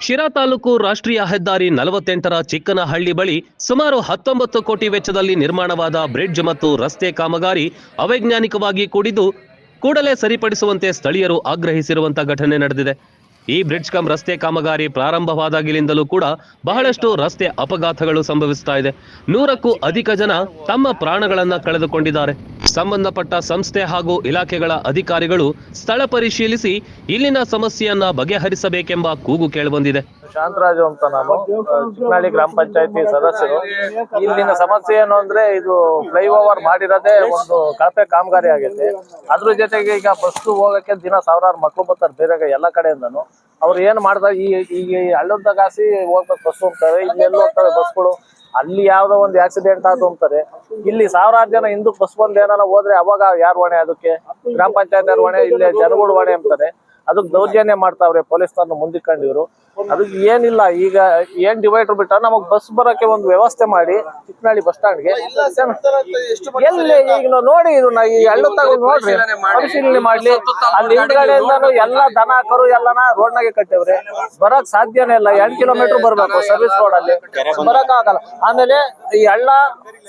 ಶಿರಾ ತಾಲೂಕು ರಾಷ್ಟ್ರೀಯ ಹೆದ್ದಾರಿ ನಲವತ್ತೆಂಟರ ಚಿಕ್ಕನಹಳ್ಳಿ ಬಳಿ ಸುಮಾರು ಹತ್ತೊಂಬತ್ತು ಕೋಟಿ ವೆಚ್ಚದಲ್ಲಿ ನಿರ್ಮಾಣವಾದ ಬ್ರಿಡ್ಜ್ ಮತ್ತು ರಸ್ತೆ ಕಾಮಗಾರಿ ಅವೈಜ್ಞಾನಿಕವಾಗಿ ಕೂಡಿದ್ದು ಕೂಡಲೇ ಸರಿಪಡಿಸುವಂತೆ ಸ್ಥಳೀಯರು ಆಗ್ರಹಿಸಿರುವಂತಹ ಘಟನೆ ನಡೆದಿದೆ. ಈ ಬ್ರಿಡ್ಜ್ ಕಮ್ ರಸ್ತೆ ಕಾಮಗಾರಿ ಪ್ರಾರಂಭವಾದಾಗಿಲಿಂದಲೂ ಕೂಡ ಬಹಳಷ್ಟು ರಸ್ತೆ ಅಪಘಾತಗಳು ಸಂಭವಿಸ್ತಾ ಇದೆ. ನೂರಕ್ಕೂ ಅಧಿಕ ಜನ ತಮ್ಮ ಪ್ರಾಣಗಳನ್ನ ಕಳೆದುಕೊಂಡಿದ್ದಾರೆ. ಸಂಬಂಧಪಟ್ಟ ಸಂಸ್ಥೆ ಹಾಗೂ ಇಲಾಖೆಗಳ ಅಧಿಕಾರಿಗಳು ಸ್ಥಳ ಪರಿಶೀಲಿಸಿ ಇಲ್ಲಿನ ಸಮಸ್ಯೆಯನ್ನ ಬಗೆಹರಿಸಬೇಕೆಂಬ ಕೂಗು ಕೇಳಿಬಂದಿದೆ ಶಾಂತರಾಜು ಅಂತ ನಾನು ಚಿಕ್ಕನಹಳ್ಳಿ ಗ್ರಾಮ ಪಂಚಾಯತಿ ಸದಸ್ಯರು. ಇಲ್ಲಿನ ಸಮಸ್ಯೆ ಏನು ಅಂದ್ರೆ ಇದು ಫ್ಲೈಓವರ್ ಮಾಡಿರೋದೇ ಒಂದು ಕಳಪೆ ಕಾಮಗಾರಿ ಆಗೈತೆ. ಅದ್ರ ಜೊತೆಗೆ ಈಗ ಬಸ್ ಹೋಗಕ್ಕೆ ದಿನ ಸಾವಿರಾರು ಮಕ್ಕಳು ಬರ್ತಾರೆ ಬೇರೆ ಎಲ್ಲ ಕಡೆಯಿಂದನು. ಅವ್ರು ಏನ್ ಮಾಡ್ತಾರೆ ಈ ಈಗ ಈ ಹಳ್ಳದ ಕಾಸಿ ಹೋಗ್ಬೇಕು ಬಸ್ ಹೋಗ್ತವೆ ಇಲ್ಲೆಲ್ಲ ಹೋಗ್ತವೆ ಬಸ್ಗಳು ಅಲ್ಲಿ ಯಾವ್ದೋ ಒಂದು ಆಕ್ಸಿಡೆಂಟ್ ಆದ್ರು ಅಂತಾರೆ. ಇಲ್ಲಿ ಸಾವಿರಾರು ಜನ ಹಿಂದೂ ಬಸ್ ಬಂದು ಏನಾರ ಹೋದ್ರೆ ಅವಾಗ ಯಾರು ಹೊಣೆ ಅದಕ್ಕೆ? ಗ್ರಾಮ ಪಂಚಾಯತ್ ಯಾರು ಹೊಣೆ? ಇಲ್ಲಿ ಜನಗಳು ಹೊಣೆ ಅಂತಾರೆ. ಅದಕ್ಕೆ ದೌರ್ಜನ್ಯ ಮಾಡ್ತಾವ್ರೆ ಪೊಲೀಸ್ನವ್ರನ್ನ ಮುಂದಿಕೊಂಡಿವ್ರು ಅದಕ್ಕೆ ಏನಿಲ್ಲ ಈಗ ಏನ್ ಡಿವೈಡರ್ ಬಿಟ್ಟ ನಮಗ್ ಬಸ್ ಬರಕ್ಕೆ ಒಂದು ವ್ಯವಸ್ಥೆ ಮಾಡಿ ಚಿಕ್ಕನಹಳ್ಳಿ ಬಸ್ ಸ್ಟಾಂಡ್ಗೆ ಎಲ್ಲಿ ಈಗ ನೋಡಿ ಇದು ನಾ ಈ ಹಳ್ಳ ತಗೊಂಡು ನೋಡ್ರಿ. ಪರಿಶೀಲನೆ ಮಾಡ್ಲಿ. ಅಲ್ಲಿ ಹಿಂದ್ಗಡೆಯಿಂದಾನು ಎಲ್ಲ ದನ ಕರು ಎಲ್ಲಾನ ರೋಡ್ನಾಗೆ ಕಟ್ಟೇವ್ರೆ. ಬರಕ್ ಸಾಧ್ಯನೇ ಇಲ್ಲ. ಎಂಟ್ ಕಿಲೋಮೀಟರ್ ಬರ್ಬೇಕು ಸರ್ವಿಸ್ ರೋಡ್ ಅಲ್ಲಿ. ಬರಕ್ ಆಗಲ್ಲ. ಆಮೇಲೆ ಈ ಹಳ್ಳ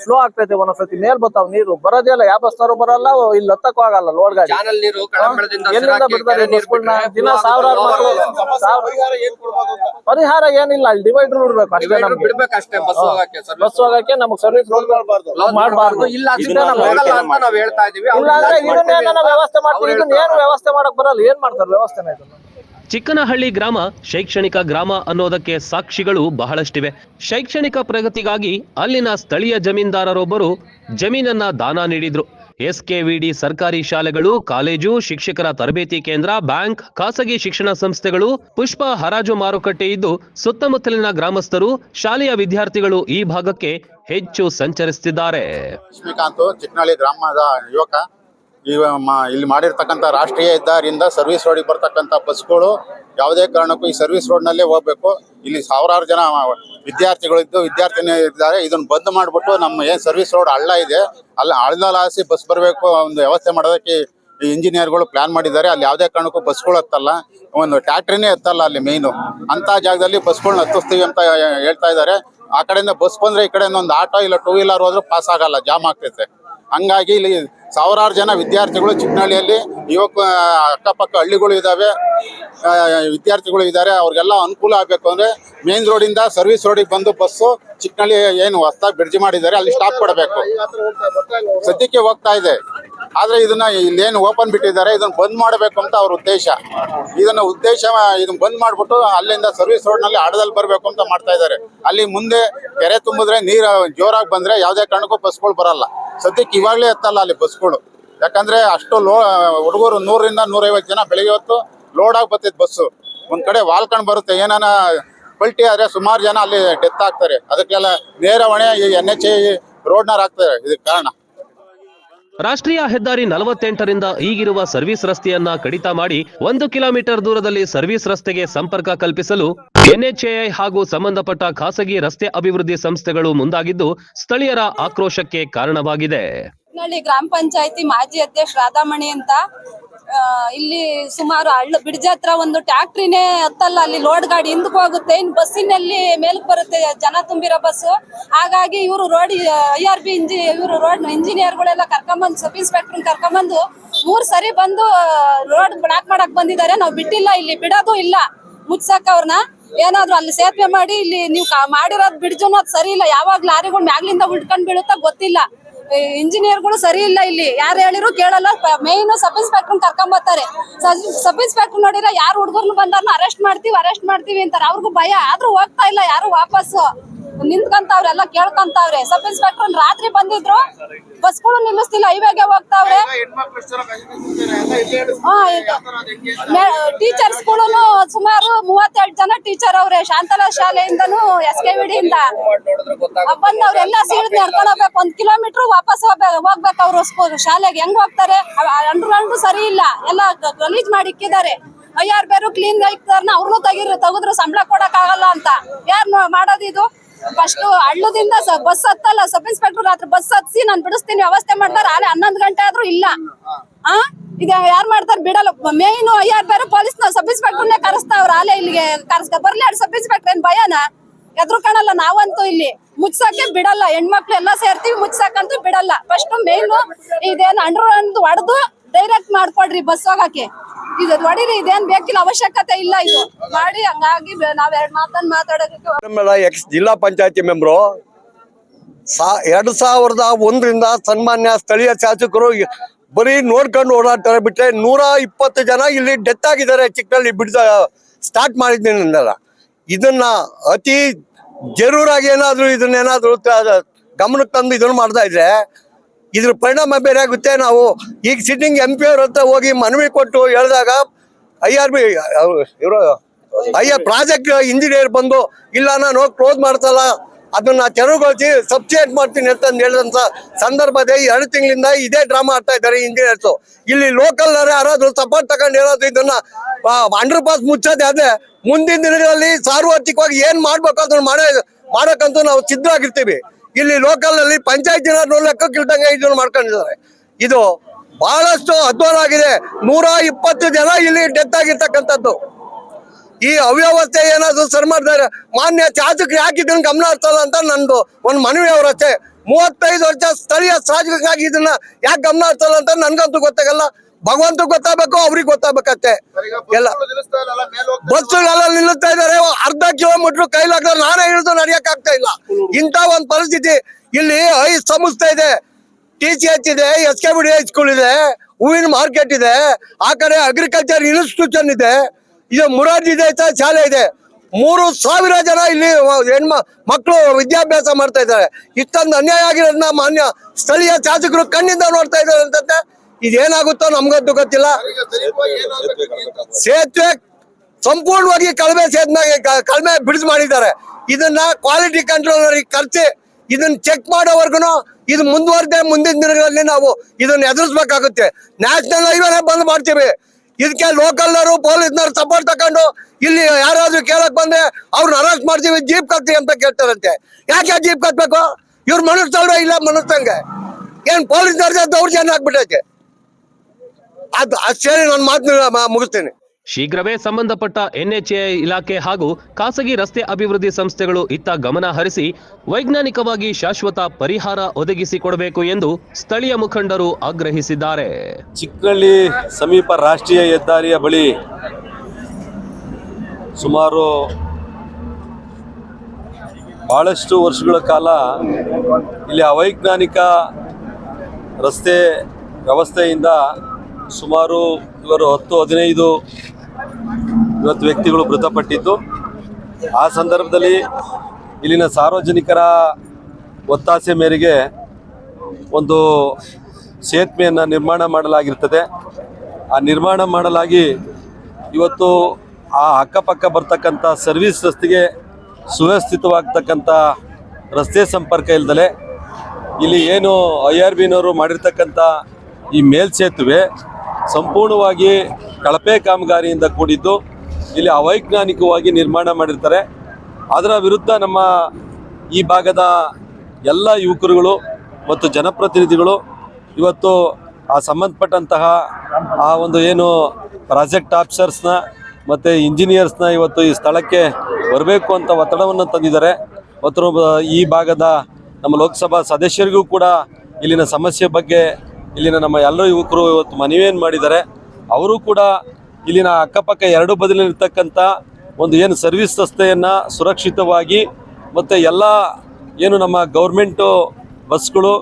ಫ್ಲೋ ಆಗ್ತೈತೆ ಒಂದೊಂದ್ಸತಿ ಮೇಲ್ ಬರ್ತಾವ್ ನೀರು. ಬರೋದೇ ಇಲ್ಲ. ಯಾವ ಬಸ್ನವರು ಬರಲ್ಲ. ಇಲ್ಲಿ ಹತ್ತಕ್ಕೂ ಆಗಲ್ಲ ಲೋಡ್ ಗಾಡಿ. ಎಲ್ಲಿಂದ ಬಿಡ್ತಾರೆ ದಿನ ಸಾವಿರಾರು ಮಕ್ಕಳು ಪರಿಹಾರ ಏನಿಲ್ಲ ಅಲ್ಲಿ ಡಿವೈಡರ್ ಬಿಡ್ಬೇಕು ಅಷ್ಟೇ ನಮ್ಗೆ. ಬಿಡ್ಬೇಕಷ್ಟೇ ಬಸ್ ಹೋಗಕ್ಕೆ ಸರ್ವಿಸ್ ಬಸ್ ಹೋಗಕ್ಕೆ ನಮ್ಗೆ ಸರ್ವಿಸ್ ರೋಡ್ ಮಾಡಬಾರ್ದು. ಇಲ್ಲ ನಾವು ನಾವ್ ಹೇಳ್ತಾ ಇದೀವಿ ಇಲ್ಲ ಅಂದ್ರೆ ಇದನ್ನೇನ ವ್ಯವಸ್ಥೆ ಮಾಡ್ತೀವಿ. ಇದನ್ನ ಏನು ವ್ಯವಸ್ಥೆ ಮಾಡಕ್ ಬರಲ್ಲ. ಏನ್ ಮಾಡ್ತಾರೆ ವ್ಯವಸ್ಥೆನ ಇದನ್ನ? ಚಿಕ್ಕನಹಳ್ಳಿ ಗ್ರಾಮ ಶೈಕ್ಷಣಿಕ ಗ್ರಾಮ ಅನ್ನೋದಕ್ಕೆ ಸಾಕ್ಷಿಗಳು ಬಹಳಷ್ಟಿವೆ. ಶೈಕ್ಷಣಿಕ ಪ್ರಗತಿಗಾಗಿ ಅಲ್ಲಿನ ಸ್ಥಳೀಯ ಜಮೀನ್ದಾರರೊಬ್ಬರು ಜಮೀನನ್ನ ದಾನ ನೀಡಿದ್ರು. ಎಸ್ಕೆವಿಡಿ ಸರ್ಕಾರಿ ಶಾಲೆಗಳು, ಕಾಲೇಜು, ಶಿಕ್ಷಕರ ತರಬೇತಿ ಕೇಂದ್ರ, ಬ್ಯಾಂಕ್, ಖಾಸಗಿ ಶಿಕ್ಷಣ ಸಂಸ್ಥೆಗಳು, ಪುಷ್ಪ ಹರಾಜು ಮಾರುಕಟ್ಟೆ ಇದ್ದು ಸುತ್ತಮುತ್ತಲಿನ ಗ್ರಾಮಸ್ಥರು, ಶಾಲೆಯ ವಿದ್ಯಾರ್ಥಿಗಳು ಈ ಭಾಗಕ್ಕೆ ಹೆಚ್ಚು ಸಂಚರಿಸುತ್ತಿದ್ದಾರೆ. ಲಕ್ಷ್ಮೀಕಾಂತ್ ಚಿಕ್ಕನಹಳ್ಳಿ ಗ್ರಾಮದ ಯುವಕ ಇವ ಮಾ, ಇಲ್ಲಿ ಮಾಡಿರ್ತಕ್ಕಂಥ ರಾಷ್ಟ್ರೀಯ ಹೆದ್ದಾರಿಯಿಂದ ಸರ್ವಿಸ್ ರೋಡಿಗೆ ಬರ್ತಕ್ಕಂಥ ಬಸ್ಗಳು ಯಾವುದೇ ಕಾರಣಕ್ಕೂ ಈ ಸರ್ವಿಸ್ ರೋಡ್ನಲ್ಲೇ ಹೋಗ್ಬೇಕು. ಇಲ್ಲಿ ಸಾವಿರಾರು ಜನ ವಿದ್ಯಾರ್ಥಿಗಳು ಇದ್ದು ವಿದ್ಯಾರ್ಥಿನೇ ಇದ್ದಾರೆ. ಇದನ್ನು ಬಂದ್ ಮಾಡಿಬಿಟ್ಟು ನಮ್ಮ ಏನು ಸರ್ವಿಸ್ ರೋಡ್ ಹಳ್ಳ ಇದೆ, ಅಲ್ಲಿ ಹಳ್ಳದಲ್ಲಾಸಿ ಬಸ್ ಬರಬೇಕು ಒಂದು ವ್ಯವಸ್ಥೆ ಮಾಡೋದಕ್ಕೆ ಇಂಜಿನಿಯರ್ಗಳು ಪ್ಲಾನ್ ಮಾಡಿದ್ದಾರೆ. ಅಲ್ಲಿ ಯಾವುದೇ ಕಾರಣಕ್ಕೂ ಬಸ್ಗಳು ಹತ್ತಲ್ಲ, ಒಂದು ಟ್ಯಾಕ್ಟ್ರಿನೇ ಹತ್ತಲ್ಲ ಅಲ್ಲಿ ಮೇಯ್ನು. ಅಂಥ ಜಾಗದಲ್ಲಿ ಬಸ್ಗಳನ್ನ ಹತ್ತಿಸ್ತೀವಿ ಅಂತ ಹೇಳ್ತಾ ಇದ್ದಾರೆ. ಆ ಕಡೆಯಿಂದ ಬಸ್ ಬಂದ್ರೆ ಈ ಕಡೆಯಿಂದ ಒಂದು ಆಟೋ ಇಲ್ಲ ಟೂ ವೀಲರ್ ಹೋದ್ರೆ ಪಾಸ್ ಆಗಲ್ಲ, ಜಾಮ್ ಆಗ್ತೈತೆ. ಹಂಗಾಗಿ ಇಲ್ಲಿ ಸಾವಿರಾರು ಜನ ವಿದ್ಯಾರ್ಥಿಗಳು ಚಿಕ್ಕನಹಳ್ಳಿಯಲ್ಲಿ ಯುವಕ, ಅಕ್ಕಪಕ್ಕ ಹಳ್ಳಿಗಳು ಇದ್ದಾವೆ. ವಿದ್ಯಾರ್ಥಿಗಳು ಇದ್ದಾರೆ. ಅವ್ರಿಗೆಲ್ಲ ಅನುಕೂಲ ಆಗಬೇಕು ಅಂದ್ರೆ ಮೇನ್ ರೋಡಿಂದ ಸರ್ವಿಸ್ ರೋಡಿಗೆ ಬಂದು ಬಸ್ಸು ಚಿಕ್ಕನಹಳ್ಳಿ ಏನು ಹೊಸದಾಗಿ ಬ್ರಿಡ್ಜ್ ಮಾಡಿದ್ದಾರೆ, ಅಲ್ಲಿ ಸ್ಟಾಪ್ ಕೊಡಬೇಕು. ಸದ್ಯಕ್ಕೆ ಹೋಗ್ತಾ ಇದೆ. ಆದ್ರೆ ಇದನ್ನ ಇಲ್ಲೇನು ಓಪನ್ ಬಿಟ್ಟಿದ್ದಾರೆ, ಇದನ್ನ ಬಂದ್ ಮಾಡಬೇಕು ಅಂತ ಅವ್ರ ಉದ್ದೇಶ. ಇದನ್ನ ಉದ್ದೇಶ, ಇದನ್ನ ಬಂದ್ ಮಾಡ್ಬಿಟ್ಟು ಅಲ್ಲಿಂದ ಸರ್ವಿಸ್ ರೋಡ್ನಲ್ಲಿ ಆಡದಲ್ಲಿ ಬರಬೇಕು ಅಂತ ಮಾಡ್ತಾ ಇದ್ದಾರೆ. ಅಲ್ಲಿ ಮುಂದೆ ಕೆರೆ ತುಂಬಿದ್ರೆ ನೀರು ಜೋರಾಗಿ ಬಂದ್ರೆ ಯಾವುದೇ ಕಾರಣಕ್ಕೂ ಬಸ್ಗಳು ಬರಲ್ಲ. ಸದ್ಯಕ್ಕೆ ಇವಾಗಲೇ ಎತ್ತಲ್ಲ ಅಲ್ಲಿ ಬಸ್ಗಳು ಯಾಕಂದ್ರೆ ಅಷ್ಟು ಲೋ, ಹುಡುಗರು ನೂರರಿಂದ ನೂರೈವತ್ತು ಜನ ಬೆಳಿಗ್ಗೆ ಹೊತ್ತು ಲೋಡ್ ಆಗಿ ಬರ್ತೈತೆ ಬಸ್ಸು. ಒಂದ್ ಕಡೆ ವಾಲ್ಕಂಡ್ ಬರುತ್ತೆ, ಏನಾನ ಪಲ್ಟಿ ಆದ್ರೆ ಸುಮಾರು ಜನ ಅಲ್ಲಿ ಡೆತ್ ಆಗ್ತಾರೆ. ಅದಕ್ಕೆಲ್ಲ ನೇರ ಹೊಣೆ ಈ ಎನ್ ಎಚ್ ರೋಡ್ನಾರ್ ಆಗ್ತಾರೆ. ಇದಕ್ಕೆ ಕಾರಣ. ರಾಷ್ಟ್ರೀಯ ಹೆದ್ದಾರಿ ನಲವತ್ತೆಂಟರಿಂದ ಈಗಿರುವ ಸರ್ವಿಸ್ ರಸ್ತೆಯನ್ನ ಕಡಿತ ಮಾಡಿ ಒಂದು ಕಿಲೋಮೀಟರ್ ದೂರದಲ್ಲಿ ಸರ್ವಿಸ್ ರಸ್ತೆಗೆ ಸಂಪರ್ಕ ಕಲ್ಪಿಸಲು ಎನ್ಎಚ್ಎಐ ಹಾಗೂ ಸಂಬಂಧಪಟ್ಟ ಖಾಸಗಿ ರಸ್ತೆ ಅಭಿವೃದ್ಧಿ ಸಂಸ್ಥೆಗಳು ಮುಂದಾಗಿದ್ದು ಸ್ಥಳೀಯರ ಆಕ್ರೋಶಕ್ಕೆ ಕಾರಣವಾಗಿದೆ. ಗ್ರಾಮ ಪಂಚಾಯತಿ ಮಾಜಿ ಅಧ್ಯಕ್ಷ ರಾಧಾಮಣಿ ಅಂತ ಇಲ್ಲಿ ಸುಮಾರು ಹಳ್ಳ ಬಿಡ್ಜ ಹತ್ರ ಒಂದು ಟ್ಯಾಕ್ಟ್ರಿನೇ ಹತ್ತಲ್ಲ, ಅಲ್ಲಿ ಲೋಡ್ ಗಾಡಿ ಹಿಂದಕ್ಕೆ ಹೋಗುತ್ತೆ ಇನ್ನು ಬಸ್ಸಿನಲ್ಲಿ ಮೇಲಕ್ಕೆ ಬರುತ್ತೆ, ಜನ ತುಂಬಿರೋ ಬಸ್ಸು ಹಾಗಾಗಿ ಇವರು ರೋಡ್, ಐ ಆರ್ ಬಿ ಇಂಜಿ, ಇವರು ರೋಡ್ ಇಂಜಿನಿಯರ್ಗಳೆಲ್ಲ ಕರ್ಕೊಂಬಂದು, ಸಬ್ ಇನ್ಸ್ಪೆಕ್ಟರ್ ಕರ್ಕೊಂಬಂದು ಮೂರ್ ಸರಿ ಬಂದು ರೋಡ್ ಬ್ಲಾಕ್ ಮಾಡಕ್ ಬಂದಿದ್ದಾರೆ. ನಾವು ಬಿಟ್ಟಿಲ್ಲ, ಇಲ್ಲಿ ಬಿಡೋದು ಇಲ್ಲ. ಮುಚ್ಚಾಕ ಅವ್ರನ್ನ ಏನಾದ್ರು ಅಲ್ಲಿ ಸೇರ್ಪೆ ಮಾಡಿ, ಇಲ್ಲಿ ನೀವು ಮಾಡಿರೋದ್ ಬಿಡ್ಜು ಅನ್ನೋದು ಸರಿ ಇಲ್ಲ. ಯಾವಾಗ ಲಾರಿಗಳು ಮ್ಯಾಗ್ಲಿಂದ ಉಳ್ಕೊಂಡ್ ಬೀಳುತ್ತಾ ಗೊತ್ತಿಲ್ಲ. ಇಂಜಿನಿಯರ್ಗಳು ಸರಿ ಇಲ್ಲ ಇಲ್ಲಿ. ಯಾರು ಹೇಳಿರು ಕೇಳಲ್ಲ. ಮೇನ್ ಸಬ್ ಇನ್ಸ್ಪೆಕ್ಟರ್ ಕರ್ಕೊಂಡ್ ಬರ್ತಾರೆ. ಸಬ್ ಇನ್ಸ್ಪೆಕ್ಟರ್ ನೋಡಿರ ಯಾರು ಹುಡುಗರ್ನು ಬಂದಾರು ಅರೆಸ್ಟ್ ಮಾಡ್ತೀವಿ ಅರೆಸ್ಟ್ ಮಾಡ್ತೀವಿ ಅಂತಾರೆ. ಅವ್ರಿಗೂ ಭಯ. ಆದ್ರೂ ಹೋಗ್ತಾ ಇಲ್ಲ ಯಾರು ವಾಪಸ್ಸು ನಿಂತ್ಕಂತಾವ್ರೆ ಎಲ್ಲ ಕೇಳ್ಕೊಂತಾವ್ರೆ ಸಬ್ ಇನ್ಸ್ಪೆಕ್ಟರ್ ರಾತ್ರಿ ಬಂದಿದ್ರು. ಬಸ್ಗಳು ನಿಲ್ಲಿಸ್ತಿಲ್ಲ. ಹೈವೇಗೆ ಹೋಗ್ತಾವ್ರೆ. ಟೀಚರ್ಸ್ಗಳು ಸುಮಾರು ಮೂವತ್ತೆರಡು ಜನ ಟೀಚರ್ ಅವ್ರೆ. ಶಾಂತಲಾ ಶಾಲೆಯಿಂದನು ಎಸ್ ಕೆ ವಿಡಿಯಿಂದ ಬಂದವ್ರೆಲ್ಲ ಸೀಳ್ ನಡ್ಕೊಂಡು ಹೋಗ್ಬೇಕು ಒಂದ್ ಕಿಲೋಮೀಟರ್ ವಾಪಸ್ ಹೋಗ್ಬೇಕು ಅವರು ಶಾಲೆಗೆ ಹೆಂಗ್ ಹೋಗ್ತಾರೆ? ಅಂಡ್ರು ಸರಿ ಇಲ್ಲ. ಎಲ್ಲ ಗಲೀಜ್ ಮಾಡಿ ಇಕ್ಕಿದ್ದಾರೆ. ಯಾರು ಬೇರು ಕ್ಲೀನ್ ಇಕ್ತಾರನ ಅವ್ರನ್ನೂ ತೆಗಿರು, ತೆಗೆದ್ರು ಸಂಬಳ ಕೊಡಕ್ ಆಗಲ್ಲ ಅಂತ. ಯಾರು ಮಾಡೋದು ಇದು? ಫಸ್ಟ್ ಹಳ್ಳದಿಂದ ಬಸ್ ಹತ್ತಲ್ಲ ಸಬ್ ಇನ್ಸ್ಪೆಕ್ಟರ್ ರಾತ್ರಿ ಬಸ್ ಹತ್ಸಿ ನಾನು ಬಿಡಿಸ್ತೀನಿ, ವ್ಯವಸ್ಥೆ ಮಾಡ್ತಾರೆ. ಆಲೆ ಹನ್ನೊಂದು ಗಂಟೆ ಆದ್ರೂ ಇಲ್ಲ. ಆ? ಈಗ ಯಾರು ಮಾಡ್ತಾರೆ ಬಿಡಲ್ಲ. ಮೇಯ್ನು ಯಾರು ಬೇರೆ ಪೊಲೀಸ್ ಸಬ್ ಇನ್ಸ್ಪೆಕ್ಟರ್ನೇ ಕರೆಸ್ತಾವ್ರ. ಆಲೆ ಇಲ್ಲಿಗೆ ಕರೆಸ್ತಾರೆ. ಬರ್ಲಿ ಸಬ್ ಇನ್ಸ್ಪೆಕ್ಟರ್ ಏನ್ ಭಯನ? ಎದ್ರು ಕಾಣಲ್ಲ, ನಾವಂತೂ ಇಲ್ಲಿ. ಮುಚ್ಸಕ್ಕೆ ಬಿಡಲ್ಲ. ಹೆಣ್ಮಕ್ಳು ಎಲ್ಲ ಸೇರ್ತೀವಿ ಮುಚ್ಸಕ್ಕಂತೂ ಬಿಡಲ್ಲ. ಫಸ್ಟ್ ಮೇನ್ ಇದೇನ್ ಅಂಡರ್ ಒಂದು ಡೈರೆಕ್ಟ್ ಮಾಡ್ಕೊಡ್ರಿ ಬಸ್ ಹೋಗಕ್ಕೆ. ಇದು ಹೊಡಿರಿ, ಇದೇನ್ ಬೇಕಿಲ್ಲ, ಅವಶ್ಯಕತೆ ಇಲ್ಲ ಇದು. ಮಾಡಿ, ಹಂಗಾಗಿ ನಾವ್ ಎರಡ್ ಮಾತನ್ನ ಮಾತಾಡೋದಕ್ಕೆ ಜಿಲ್ಲಾ ಪಂಚಾಯತಿ ಮೆಂಬರು ಸಾ ಎರಡು ಸಾವಿರದ ಒಂದರಿಂದ ಸನ್ಮಾನ್ಯ ಸ್ಥಳೀಯ ಶಾಸಕರು ಬರೀ ನೋಡ್ಕೊಂಡು ಓಡಾಡ್ತಾರೆ ಬಿಟ್ರೆ ನೂರ ಇಪ್ಪತ್ತು ಜನ ಇಲ್ಲಿ ಡೆತ್ ಆಗಿದ್ದಾರೆ ಚಿಕ್ಕಲ್ಲಿ ಬಿಡ್ದ ಸ್ಟಾರ್ಟ್ ಮಾಡಿದ್ದೀನಲ್ಲ ಇದನ್ನ ಅತಿ ಜರೂರಾಗಿ ಏನಾದ್ರು ಇದನ್ನ ಏನಾದ್ರು ಗಮನಕ್ಕೆ ತಂದು ಇದನ್ನ ಮಾಡ್ತಾ ಇದ್ರೆ ಇದ್ರ ಪರಿಣಾಮ ಬೇರೆ ಆಗುತ್ತೆ. ನಾವು ಈಗ ಸಿಟ್ಟಿಂಗ್ ಎಂ ಪಿ ಅವ್ರ ಹತ್ರ ಹೋಗಿ ಮನವಿ ಕೊಟ್ಟು ಹೇಳಿದಾಗ ಐ ಆರ್ ಬಿ ಇವರು ಅಯ್ಯ ಪ್ರಾಜೆಕ್ಟ್ ಇಂಜಿನಿಯರ್ ಬಂದು, ಇಲ್ಲ, ನಾನು ಕ್ಲೋಸ್ ಮಾಡ್ತಲ್ಲ ಅದನ್ನ ತೆರವುಗೊಳಿಸಿ ಸಬ್ಸಿಡೇಟ್ ಮಾಡ್ತೀನಿ ಅಂತ ಹೇಳಿದಂತ ಸಂದರ್ಭದಲ್ಲಿ ಎರಡು ತಿಂಗಳಿಂದ ಇದೇ ಡ್ರಾಮಾ ಆಡ್ತಾ ಇದ್ದಾರೆ ಇಂಜಿನಿಯರ್ಸ್. ಇಲ್ಲಿ ಲೋಕಲ್ ಯಾರಾದ್ರೂ ಸಪೋರ್ಟ್ ತಗೊಂಡು ಹೇಳೋದು ಇದನ್ನ ಅಂಡರ್ ಪಾಸ್ ಮುಚ್ಚೋದೇ ಆದ್ರೆ ಮುಂದಿನ ದಿನಗಳಲ್ಲಿ ಸಾರ್ವತ್ರಿಕವಾಗಿ ಏನ್ ಮಾಡ್ಬೇಕು ಅದನ್ನ ಮಾಡೋ, ಮಾಡಕ್ಕಂತೂ ನಾವು ಸಿದ್ಧವಾಗಿರ್ತೀವಿ ಇಲ್ಲಿ ಲೋಕಲ್ ಅಲ್ಲಿ ಪಂಚಾಯತಿನ ಲೆಕ್ಕಕ್ಕಿಲ್ದಂಗೆ ಇದನ್ನ ಮಾಡ್ಕೊಂಡಿದ್ದಾರೆ. ಇದು ಬಹಳಷ್ಟು ಅಧ್ವಾನ ಆಗಿದೆ. ನೂರ ಇಪ್ಪತ್ತು ಜನ ಇಲ್ಲಿ ಡೆತ್ ಆಗಿರ್ತಕ್ಕಂಥದ್ದು. ಈ ಅವ್ಯವಸ್ಥೆ ಏನಾದ್ರು ಸರಿ ಮಾಡಿದ್ದಾರೆ ಮಾನ್ಯ ಶಾಸಕರು ಯಾಕಿದ್ದನ್ನು ಗಮನ ಹರಿಸಲ್ಲ ಅಂತ ನಂದು ಒಂದು ಮನವಿ ಅವರಷ್ಟೇ ಮೂವತ್ತೈದು ವರ್ಷ ಸ್ಥಳೀಯ ಶಾಸಕರಾಗಿ ಇದನ್ನ ಯಾಕೆ ಗಮನ ಹರಿಸಲ್ಲ ಅಂತ ನನ್ಗಂತೂ ಗೊತ್ತಾಗಲ್ಲ. ಭಗವಂತ ಗೊತ್ತಾಗಬೇಕು ಅವ್ರಿಗೆ ಗೊತ್ತಾಗಬೇಕತ್ತೆ ಎಲ್ಲ ಬಸ್ಸುಗಳೆಲ್ಲ ನಿಲ್ಲುತ್ತಾ ಇದಾರೆ ಅರ್ಧ ಕಿಲೋಮೀಟರ್ ಕೈಲಾಗ ನಾನೇ ಹಿಡಿದು ನಡಿಯಕ್ ಆಗ್ತಾ ಇಲ್ಲ. ಇಂಥ ಒಂದ್ ಪರಿಸ್ಥಿತಿ. ಇಲ್ಲಿ ಐ ಸಂಸ್ಥೆ ಇದೆ ಟಿ ಸಿ ಎಚ್ ಇದೆ S K B D school ಇದೆ ಹೂವಿನ ಮಾರ್ಕೆಟ್ ಇದೆ ಆ ಕಡೆ ಅಗ್ರಿಕಲ್ಚರ್ ಇನ್ಸ್ಟಿಟ್ಯೂಷನ್ ಇದೆ. ಇದು ಮುರಾರ್ಜಿ ದೇಸಾಯಿ ಶಾಲೆ ಇದೆ. ಮೂರು ಸಾವಿರ ಜನ ಇಲ್ಲಿ ಹೆಣ್ಮ ಮಕ್ಕಳು ವಿದ್ಯಾಭ್ಯಾಸ ಮಾಡ್ತಾ ಇದ್ದಾರೆ. ಇಷ್ಟೊಂದು ಅನ್ಯಾಯ ಆಗಿರೋದನ್ನ ಮಾನ್ಯ ಸ್ಥಳೀಯ ಶಾಸಕರು ಕಣ್ಣಿಂದ ನೋಡ್ತಾ ಇದ್ದಾರೆ ಅಂತಂದ್ರೆ ಇದೇನಾಗುತ್ತೋ ನಮ್ಗದ್ದು ಗೊತ್ತಿಲ್ಲ. ಸೇತುವೆ ಸಂಪೂರ್ಣವಾಗಿ ಕಳಮೆ ಸೇತುವೆ ಕಳಮೆ ಬಿಡಿಸ್ ಮಾಡಿದ್ದಾರೆ. ಇದನ್ನ ಕ್ವಾಲಿಟಿ ಕಂಟ್ರೋಲ್ ಕರ್ಸಿ, ಇದನ್ನ ಚೆಕ್ ಮಾಡೋವರೆಗೂ ಇದು ಮುಂದುವರೆದೇ ಮುಂದಿನ ದಿನಗಳಲ್ಲಿ ನಾವು ಇದನ್ನ ಎದುರಿಸ್ಬೇಕಾಗುತ್ತೆ. ನ್ಯಾಷನಲ್ ಹೈವೇನೆ ಬಂದ್ ಮಾಡ್ತೀವಿ. ಇದಕ್ಕೆ ಲೋಕಲ್ನವರು, ಪೊಲೀಸ್ನವ್ರು ಸಪೋರ್ಟ್ ತಗೊಂಡು ಇಲ್ಲಿ ಯಾರಾದ್ರೂ ಕೇಳಕ್ ಬಂದ್ರೆ ಅವ್ರನ್ನ ಅರೆಸ್ಟ್ ಮಾಡ್ತೀವಿ ಜೀಪ್ ಕಟ್ತೀವಿ ಅಂತ ಕೇಳ್ತಾರಂತೆ. ಯಾಕೆ ಜೀಪ್ ಕಟ್ಬೇಕು? ಇವ್ರು ಮನಸ್ಸಲ್ವ ಇಲ್ಲ ಮನಸ್ಸಂಗೆ. ಏನ್ ಪೊಲೀಸ್ನವ್ರ ದೌರ್ಜನ್ಯ ಆಗ್ಬಿಟ್ಟೈತೆ ಅದು ಅಷ್ಟೇ ನನ್ನ ಮಾತನ್ನ ಮುಗಿಸ್ತೀನಿ. ಶೀಘ್ರವೇ ಸಂಬಂಧಪಟ್ಟ ಎನ್ಎಚ್ಎ ಇಲಾಖೆ ಹಾಗೂ ಖಾಸಗಿ ರಸ್ತೆ ಅಭಿವೃದ್ಧಿ ಸಂಸ್ಥೆಗಳು ಇತ್ತ ಗಮನ ಹರಿಸಿ ವೈಜ್ಞಾನಿಕವಾಗಿ ಶಾಶ್ವತ ಪರಿಹಾರ ಒದಗಿಸಿಕೊಡಬೇಕು ಎಂದು ಸ್ಥಳೀಯ ಮುಖಂಡರು ಆಗ್ರಹಿಸಿದ್ದಾರೆ. ಚಿಕ್ಕಳ್ಳಿ ಸಮೀಪ ರಾಷ್ಟ್ರೀಯ ಹೆದ್ದಾರಿಯ ಬಳಿ ಸುಮಾರು ಬಹಳಷ್ಟು ವರ್ಷಗಳ ಕಾಲ ಇಲ್ಲಿ ಅವೈಜ್ಞಾನಿಕ ರಸ್ತೆ ವ್ಯವಸ್ಥೆಯಿಂದ ಸುಮಾರು ಇವರು ಹತ್ತು ಹದಿನೈದು ಇವತ್ತು ವ್ಯಕ್ತಿಗಳು ಮೃತಪಟ್ಟಿದ್ದು. ಆ ಸಂದರ್ಭದಲ್ಲಿ ಇಲ್ಲಿನ ಸಾರ್ವಜನಿಕರ ಒತ್ತಾಸೆ ಮೇರೆಗೆ ಒಂದು ಸೇತುವೆಯನ್ನು ನಿರ್ಮಾಣ ಮಾಡಲಾಗಿರ್ತದೆ. ಆ ನಿರ್ಮಾಣ ಮಾಡಲಾಗಿ ಇವತ್ತು ಆ ಅಕ್ಕಪಕ್ಕ ಬರ್ತಕ್ಕಂಥ ಸರ್ವಿಸ್ ರಸ್ತೆಗೆ ಸುವ್ಯವಸ್ಥಿತವಾಗ್ತಕ್ಕಂಥ ರಸ್ತೆ ಸಂಪರ್ಕ ಇಲ್ದಲೆ ಇಲ್ಲಿ ಏನು ಐ ಆರ್ ಬಿನವರು ಮಾಡಿರ್ತಕ್ಕಂಥ ಈ ಮೇಲ್ಸೇತುವೆ ಸಂಪೂರ್ಣವಾಗಿ ಕಳಪೆ ಕಾಮಗಾರಿಯಿಂದ ಕೂಡಿದ್ದು. ಇಲ್ಲಿ ಅವೈಜ್ಞಾನಿಕವಾಗಿ ನಿರ್ಮಾಣ ಮಾಡಿರ್ತಾರೆ. ಅದರ ವಿರುದ್ಧ ನಮ್ಮ ಈ ಭಾಗದ ಎಲ್ಲ ಯುವಕರುಗಳು ಮತ್ತು ಜನಪ್ರತಿನಿಧಿಗಳು ಇವತ್ತು ಆ ಸಂಬಂಧಪಟ್ಟಂತಹ ಆ ಒಂದು ಏನು ಪ್ರಾಜೆಕ್ಟ್ ಆಫೀಸರ್ಸ್ನ ಮತ್ತು ಇಂಜಿನಿಯರ್ಸ್ನ ಇವತ್ತು ಈ ಸ್ಥಳಕ್ಕೆ ಬರಬೇಕು ಅಂತ ಒತ್ತಡವನ್ನು ತಂದಿದ್ದಾರೆ. ಮತ್ತು ಈ ಭಾಗದ ನಮ್ಮ ಲೋಕಸಭಾ ಸದಸ್ಯರಿಗೂ ಕೂಡ ಇಲ್ಲಿನ ಸಮಸ್ಯೆ ಬಗ್ಗೆ ಇಲ್ಲಿನ ನಮ್ಮ ಎಲ್ಲ ಯುವಕರು ಇವತ್ತು ಮನವಿಯನ್ನು ಮಾಡಿದ್ದಾರೆ. ಅವರು ಕೂಡ ಇಲ್ಲಿನ ಅಕ್ಕಪಕ್ಕ ಎರಡು ಬದಲಿರ್ತಕ್ಕಂಥ ಒಂದು ಏನು ಸರ್ವಿಸ್ ರಸ್ತೆಯನ್ನು ಸುರಕ್ಷಿತವಾಗಿ ಮತ್ತು ಎಲ್ಲ ಏನು ನಮ್ಮ ಗೌರ್ಮೆಂಟು ಬಸ್ಗಳು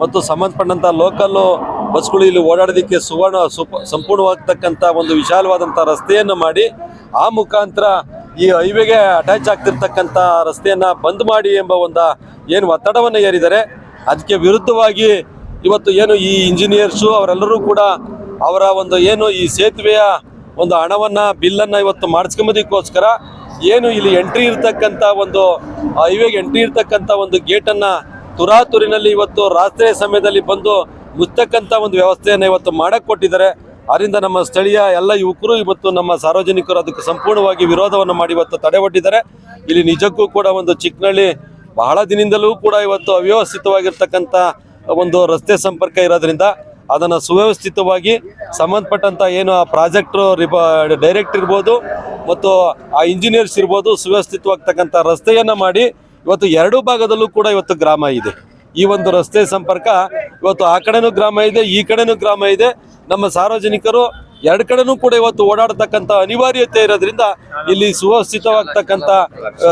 ಮತ್ತು ಸಂಬಂಧಪಟ್ಟಂಥ ಲೋಕಲ್ಲು ಬಸ್ಗಳು ಇಲ್ಲಿ ಓಡಾಡೋದಕ್ಕೆ ಸುವರ್ಣ ಸುಪ ಸಂಪೂರ್ಣವಾಗ್ತಕ್ಕಂಥ ಒಂದು ವಿಶಾಲವಾದಂಥ ರಸ್ತೆಯನ್ನು ಮಾಡಿ ಆ ಮುಖಾಂತರ ಈ ಹೈವೇಗೆ ಅಟ್ಯಾಚ್ ಆಗ್ತಿರ್ತಕ್ಕಂಥ ರಸ್ತೆಯನ್ನು ಬಂದ್ ಮಾಡಿ ಎಂಬ ಒಂದು ಏನು ಒತ್ತಡವನ್ನು ಏರಿದ್ದಾರೆ. ಅದಕ್ಕೆ ವಿರುದ್ಧವಾಗಿ ಇವತ್ತು ಏನು ಈ ಇಂಜಿನಿಯರ್ಸು ಅವರೆಲ್ಲರೂ ಕೂಡ ಅವರ ಒಂದು ಏನು ಈ ಸೇತುವೆಯ ಒಂದು ಹಣವನ್ನ, ಬಿಲ್ಲನ್ನು ಇವತ್ತು ಮಾಡಿಸ್ಕೊಂಬೋದಕ್ಕೋಸ್ಕರ ಏನು ಇಲ್ಲಿ ಎಂಟ್ರಿ ಇರ್ತಕ್ಕಂಥ ಒಂದು ಹೈವೇಗೆ ಎಂಟ್ರಿ ಇರ್ತಕ್ಕಂಥ ಒಂದು ಗೇಟನ್ನು ತುರಾತುರಿನಲ್ಲಿ ಇವತ್ತು ರಾತ್ರಿ ಸಮಯದಲ್ಲಿ ಬಂದು ಮುಚ್ಚತಕ್ಕಂತ ಒಂದು ವ್ಯವಸ್ಥೆಯನ್ನು ಇವತ್ತು ಮಾಡಕ್ಕೆ ಕೊಟ್ಟಿದ್ದಾರೆ ಅದರಿಂದ ನಮ್ಮ ಸ್ಥಳೀಯ ಎಲ್ಲ ಯುವಕರು ಇವತ್ತು ನಮ್ಮ ಸಾರ್ವಜನಿಕರು ಅದಕ್ಕೆ ಸಂಪೂರ್ಣವಾಗಿ ವಿರೋಧವನ್ನು ಮಾಡಿ ಇವತ್ತು ತಡೆ ಒಡ್ಡಿದ್ದಾರೆ ಇಲ್ಲಿ ನಿಜಕ್ಕೂ ಕೂಡ ಒಂದು ಚಿಕ್ಕನಳ್ಳಿ ಬಹಳ ದಿನದಿಂದಲೂ ಕೂಡ ಇವತ್ತು ಅವ್ಯವಸ್ಥಿತವಾಗಿರ್ತಕ್ಕಂಥ ಒಂದು ರಸ್ತೆ ಸಂಪರ್ಕ ಇರೋದ್ರಿಂದ ಅದನ್ನು ಸುವ್ಯವಸ್ಥಿತವಾಗಿ ಸಂಬಂಧಪಟ್ಟಂಥ ಏನು ಆ ಪ್ರಾಜೆಕ್ಟ್ ಡೈರೆಕ್ಟ್ ಇರ್ಬೋದು ಮತ್ತು ಆ ಇಂಜಿನಿಯರ್ಸ್ ಇರ್ಬೋದು ಸುವ್ಯವಸ್ಥಿತವಾಗ್ತಕ್ಕಂಥ ರಸ್ತೆಯನ್ನು ಮಾಡಿ ಇವತ್ತು ಎರಡೂ ಭಾಗದಲ್ಲೂ ಕೂಡ ಇವತ್ತು ಗ್ರಾಮ ಇದೆ. ಈ ಒಂದು ರಸ್ತೆ ಸಂಪರ್ಕ ಇವತ್ತು ಆ ಕಡೆನೂ ಗ್ರಾಮ ಇದೆ, ಈ ಕಡೆನೂ ಗ್ರಾಮ ಇದೆ. ನಮ್ಮ ಸಾರ್ವಜನಿಕರು ಎರಡು ಕಡೆನೂ ಕೂಡ ಇವತ್ತು ಓಡಾಡತಕ್ಕಂಥ ಅನಿವಾರ್ಯತೆ ಇರೋದ್ರಿಂದ ಇಲ್ಲಿ ಸುವ್ಯವಸ್ಥಿತವಾಗ್ತಕ್ಕಂಥ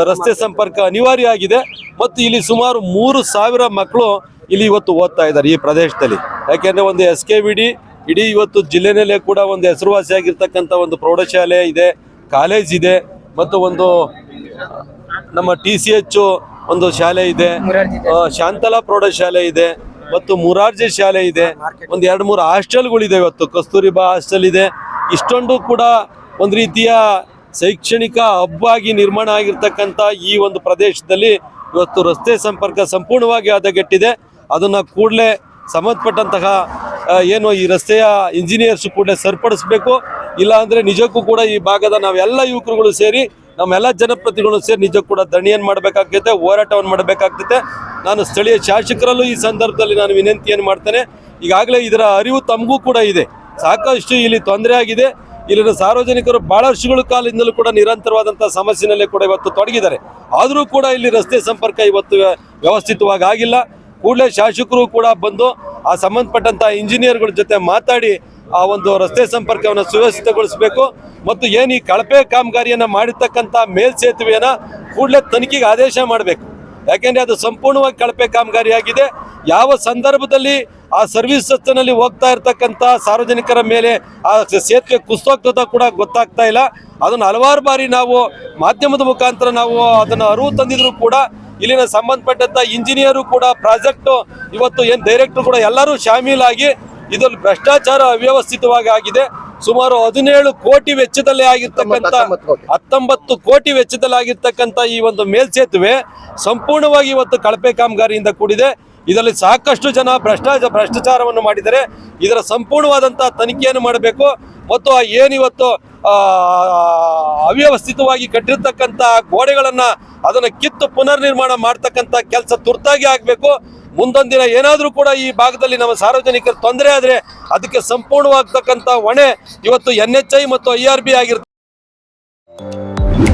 ರಸ್ತೆ ಸಂಪರ್ಕ ಅನಿವಾರ್ಯ ಆಗಿದೆ. ಮತ್ತು ಇಲ್ಲಿ ಸುಮಾರು ಮೂರು ಸಾವಿರ ಮಕ್ಕಳು ಇಲ್ಲಿ ಇವತ್ತು ಓದ್ತಾ ಇದ್ದಾರೆ ಈ ಪ್ರದೇಶದಲ್ಲಿ. ಯಾಕೆಂದ್ರೆ ಒಂದು ಎಸ್ ಕೆ ವಿ ಡಿ ಇಡೀ ಇವತ್ತು ಜಿಲ್ಲೆನಲ್ಲೇ ಕೂಡ ಒಂದು ಹೆಸರುವಾಸಿಯಾಗಿರ್ತಕ್ಕಂಥ ಒಂದು ಪ್ರೌಢಶಾಲೆ ಇದೆ ಕಾಲೇಜ್ ಇದೆ ಮತ್ತು ಒಂದು ನಮ್ಮ ಟಿ ಸಿ ಎಚ್ ಒಂದು ಶಾಲೆ ಇದೆ ಶಾಂತಲಾ ಪ್ರೌಢಶಾಲೆ ಇದೆ ಮತ್ತು ಮುರಾರ್ಜಿ ಶಾಲೆ ಇದೆ. ಒಂದು ಎರಡು ಮೂರು ಹಾಸ್ಟೆಲ್ಗಳಿದೆ ಇವತ್ತು. ಕಸ್ತೂರಿಬಾ ಹಾಸ್ಟೆಲ್ ಇದೆ. ಇಷ್ಟೊಂದು ಕೂಡ ಒಂದು ರೀತಿಯ ಶೈಕ್ಷಣಿಕ ಹಬ್ ಆಗಿ ನಿರ್ಮಾಣ ಆಗಿರ್ತಕ್ಕಂಥ ಈ ಒಂದು ಪ್ರದೇಶದಲ್ಲಿ ಇವತ್ತು ರಸ್ತೆ ಸಂಪರ್ಕ ಸಂಪೂರ್ಣವಾಗಿ ಹದಗೆಟ್ಟಿದೆ. ಅದನ್ನ ಕೂಡಲೇ ಸಂಬಂಧಪಟ್ಟಂತಹ ಏನು ಈ ರಸ್ತೆಯ ಇಂಜಿನಿಯರ್ಸ್ ಕೂಡಲೇ ಸರಿಪಡಿಸಬೇಕು. ಇಲ್ಲಾಂದರೆ ನಿಜಕ್ಕೂ ಕೂಡ ಈ ಭಾಗದ ನಾವೆಲ್ಲ ಯುವಕರುಗಳು ಸೇರಿ, ನಮ್ಮೆಲ್ಲ ಜನಪ್ರತಿನಿಧಿಗಳು ಸೇರಿ ನಿಜಕ್ಕೂ ಕೂಡ ದಣಿಯನ್ನು ಮಾಡಬೇಕಾಗ್ತೈತೆ ಹೋರಾಟವನ್ನು ಮಾಡಬೇಕಾಗ್ತೈತೆ. ನಾನು ಸ್ಥಳೀಯ ಶಾಸಕರಲ್ಲೂ ಈ ಸಂದರ್ಭದಲ್ಲಿ ನಾನು ವಿನಂತಿಯನ್ನು ಮಾಡ್ತೇನೆ. ಈಗಾಗಲೇ ಇದರ ಅರಿವು ತಮಗೂ ಕೂಡ ಇದೆ. ಸಾಕಷ್ಟು ಇಲ್ಲಿ ತೊಂದರೆ ಆಗಿದೆ. ಇಲ್ಲಿನ ಸಾರ್ವಜನಿಕರು ಬಹಳ ವರ್ಷಗಳ ಕಾಲದಿಂದಲೂ ಕೂಡ ನಿರಂತರವಾದಂಥ ಸಮಸ್ಯೆನಲ್ಲೇ ಕೂಡ ಇವತ್ತು ತೊಡಗಿದ್ದಾರೆ. ಆದರೂ ಕೂಡ ಇಲ್ಲಿ ರಸ್ತೆ ಸಂಪರ್ಕ ಇವತ್ತು ವ್ಯವಸ್ಥಿತವಾಗಿ ಆಗಿಲ್ಲ. ಕೂಡಲೇ ಶಾಸಕರು ಕೂಡ ಬಂದು ಆ ಸಂಬಂಧಪಟ್ಟಂತ ಇಂಜಿನಿಯರ್ಗಳ ಜೊತೆ ಮಾತಾಡಿ ಆ ಒಂದು ರಸ್ತೆ ಸಂಪರ್ಕವನ್ನು ಸುವ್ಯವಸ್ಥಿತಗೊಳಿಸಬೇಕು ಮತ್ತು ಏನು ಈ ಕಳಪೆ ಕಾಮಗಾರಿಯನ್ನು ಮಾಡಿರ್ತಕ್ಕಂಥ ಮೇಲ್ಸೇತುವೆಯನ್ನು ಕೂಡಲೇ ತನಿಖೆಗೆ ಆದೇಶ ಮಾಡಬೇಕು. ಯಾಕೆಂದರೆ ಅದು ಸಂಪೂರ್ಣವಾಗಿ ಕಳಪೆ ಕಾಮಗಾರಿಯಾಗಿದೆ. ಯಾವ ಸಂದರ್ಭದಲ್ಲಿ ಆ ಸರ್ವಿಸ್ ರಸ್ತೆನಲ್ಲಿ ಹೋಗ್ತಾ ಇರ್ತಕ್ಕಂಥ ಸಾರ್ವಜನಿಕರ ಮೇಲೆ ಆ ಸೇತುವೆ ಕುಸ್ತೋಗ್ತದ ಕೂಡ ಗೊತ್ತಾಗ್ತಾ ಇಲ್ಲ. ಅದನ್ನು ಹಲವಾರು ಬಾರಿ ನಾವು ಮಾಧ್ಯಮದ ಮುಖಾಂತರ ನಾವು ಅದನ್ನು ಅರಿವು ತಂದಿದ್ರು ಕೂಡ ಇಲ್ಲಿನ ಸಂಬಂಧಪಟ್ಟಂತ ಇಂಜಿನಿಯರು ಕೂಡ ಪ್ರಾಜೆಕ್ಟ್ ಇವತ್ತು ಏನ್ ಡೈರೆಕ್ಟರ್ ಕೂಡ ಎಲ್ಲರೂ ಶಾಮೀಲಾಗಿ ಇದರಲ್ಲಿ ಭ್ರಷ್ಟಾಚಾರ ಅವ್ಯವಸ್ಥಿತವಾಗಿ ಆಗಿದೆ. ಸುಮಾರು ಹದಿನೇಳು ಕೋಟಿ ವೆಚ್ಚದಲ್ಲಿ ಆಗಿರ್ತಕ್ಕಂಥ ಹತ್ತೊಂಬತ್ತು ಕೋಟಿ. ವೆಚ್ಚದಲ್ಲಿ ಆಗಿರ್ತಕ್ಕಂಥ ಈ ಒಂದು ಮೇಲ್ಸೇತುವೆ ಸಂಪೂರ್ಣವಾಗಿ ಇವತ್ತು ಕಳಪೆ ಕಾಮಗಾರಿಯಿಂದ ಕೂಡಿದೆ. ಇದರಲ್ಲಿ ಸಾಕಷ್ಟು ಜನ ಭ್ರಷ್ಟಾಚಾರ ಭ್ರಷ್ಟಾಚಾರವನ್ನು ಮಾಡಿದರೆ ಇದರ ಸಂಪೂರ್ಣವಾದಂತಹ ತನಿಖೆಯನ್ನು ಮಾಡಬೇಕು. ಮತ್ತು ಆ ಏನಿವತ್ತು ಅವ್ಯವಸ್ಥಿತವಾಗಿ ಕಟ್ಟಿರ್ತಕ್ಕಂಥ ಗೋಡೆಗಳನ್ನು ಅದನ್ನ ಕಿತ್ತು ಪುನರ್ ನಿರ್ಮಾಣ ಮಾಡ್ತಕ್ಕಂಥ ಕೆಲಸ ತುರ್ತಾಗಿ ಆಗಬೇಕು. ಮುಂದೊಂದಿನ ಏನಾದರೂ ಕೂಡ ಈ ಭಾಗದಲ್ಲಿ ನಮ್ಮ ಸಾರ್ವಜನಿಕರು ತೊಂದರೆ ಆದರೆ ಅದಕ್ಕೆ ಸಂಪೂರ್ಣವಾಗ್ತಕ್ಕಂಥ ಹೊಣೆ ಇವತ್ತು ಎನ್ ಮತ್ತು ಐ ಆರ್ ಬಿ ಆಗಿರ್ತದೆ